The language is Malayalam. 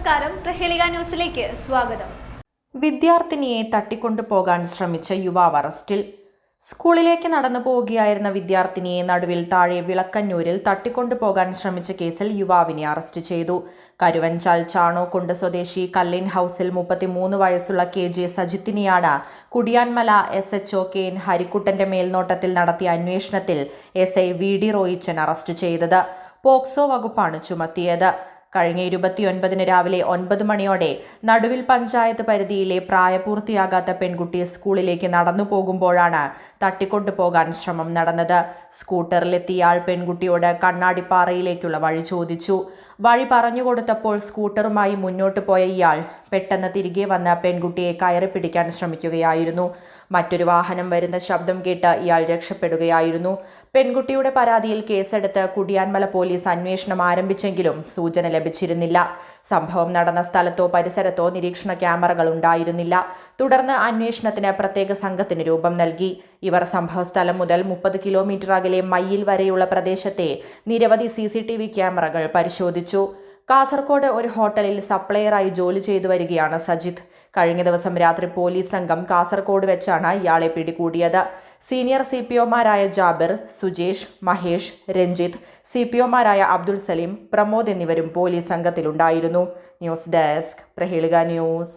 നമസ്കാരം. പ്രഹേളിക ന്യൂസിലേക്ക് സ്വാഗതം. വിദ്യാർത്ഥിനിയെ തട്ടിക്കൊണ്ടുപോകാൻ ശ്രമിച്ച യുവാവ് അറസ്റ്റിൽ. സ്കൂളിലേക്ക് നടന്നു പോവുകയായിരുന്ന വിദ്യാർത്ഥിനിയെ നടുവിൽ താഴെ വിളക്കന്നൂരിൽ തട്ടിക്കൊണ്ടുപോകാൻ ശ്രമിച്ച കേസിൽ യുവാവിനെ അറസ്റ്റ് ചെയ്തു. കരുവഞ്ചാൽ ചാണോക്കുണ്ട് സ്വദേശി കല്ലിൻ ഹൌസിൽ മുപ്പത്തിമൂന്ന് വയസ്സുള്ള K J സജിത്തിനെയാണ് Kudiyanmala S H O K N ഹരിക്കുട്ടന്റെ മേൽനോട്ടത്തിൽ നടത്തിയ അന്വേഷണത്തിൽ S I V D Roychan arrest ചെയ്തത്. പോക്സോ വകുപ്പാണ് ചുമത്തിയത്. കഴിഞ്ഞ ഇരുപത്തിയൊൻപതിന് രാവിലെ ഒൻപത് മണിയോടെ നടുവിൽ പഞ്ചായത്ത് പരിധിയിലെ പ്രായപൂർത്തിയാകാത്ത പെൺകുട്ടി സ്കൂളിലേക്ക് നടന്നു പോകുമ്പോഴാണ് തട്ടിക്കൊണ്ടുപോകാൻ ശ്രമം നടന്നത്. സ്കൂട്ടറിലെത്തിയ ആൾ പെൺകുട്ടിയോട് കണ്ണാടിപ്പാറയിലേക്കുള്ള വഴി ചോദിച്ചു. വഴി പറഞ്ഞു കൊടുത്തപ്പോൾ സ്കൂട്ടറുമായി മുന്നോട്ട് പോയ ഇയാൾ പെട്ടെന്ന് തിരികെ വന്ന പെൺകുട്ടിയെ കയറി പിടിക്കാൻ ശ്രമിക്കുകയായിരുന്നു. മറ്റൊരു വാഹനം വരുന്ന ശബ്ദം കേട്ട് ഇയാൾ രക്ഷപ്പെടുകയായിരുന്നു. പെൺകുട്ടിയുടെ പരാതിയിൽ കേസെടുത്ത് കുടിയാൻമല പോലീസ് അന്വേഷണം ആരംഭിച്ചെങ്കിലും സൂചന ലഭിച്ചിരുന്നില്ല. സംഭവം നടന്ന സ്ഥലത്തോ പരിസരത്തോ നിരീക്ഷണ ക്യാമറകൾ ഉണ്ടായിരുന്നില്ല. തുടർന്ന് അന്വേഷണത്തിന് പ്രത്യേക സംഘത്തിന് രൂപം നൽകി. ഇവർ സംഭവസ്ഥലം മുതൽ മുപ്പത് കിലോമീറ്റർ അകലെ മയ്യിൽ വരെയുള്ള പ്രദേശത്തെ നിരവധി സി ക്യാമറകൾ പരിശോധിച്ചു. കാസർഗോഡ് ഒരു ഹോട്ടലിൽ സപ്ലയറായി ജോലി ചെയ്തു വരികയാണ് സജിത്ത് കഴിഞ്ഞ ദിവസം രാത്രി പോലീസ് സംഘം കാസർകോട് വെച്ചാണ് ഇയാളെ പിടികൂടിയത്. സീനിയർ സി പി ഒമാരായ ജാബിർ സുജേഷ് മഹേഷ് രഞ്ജിത്ത് സി പി ഒമാരായ അബ്ദുൾ സലീം പ്രമോദ് എന്നിവരും police സംഘത്തിലുണ്ടായിരുന്നു. News desk Prahelika news.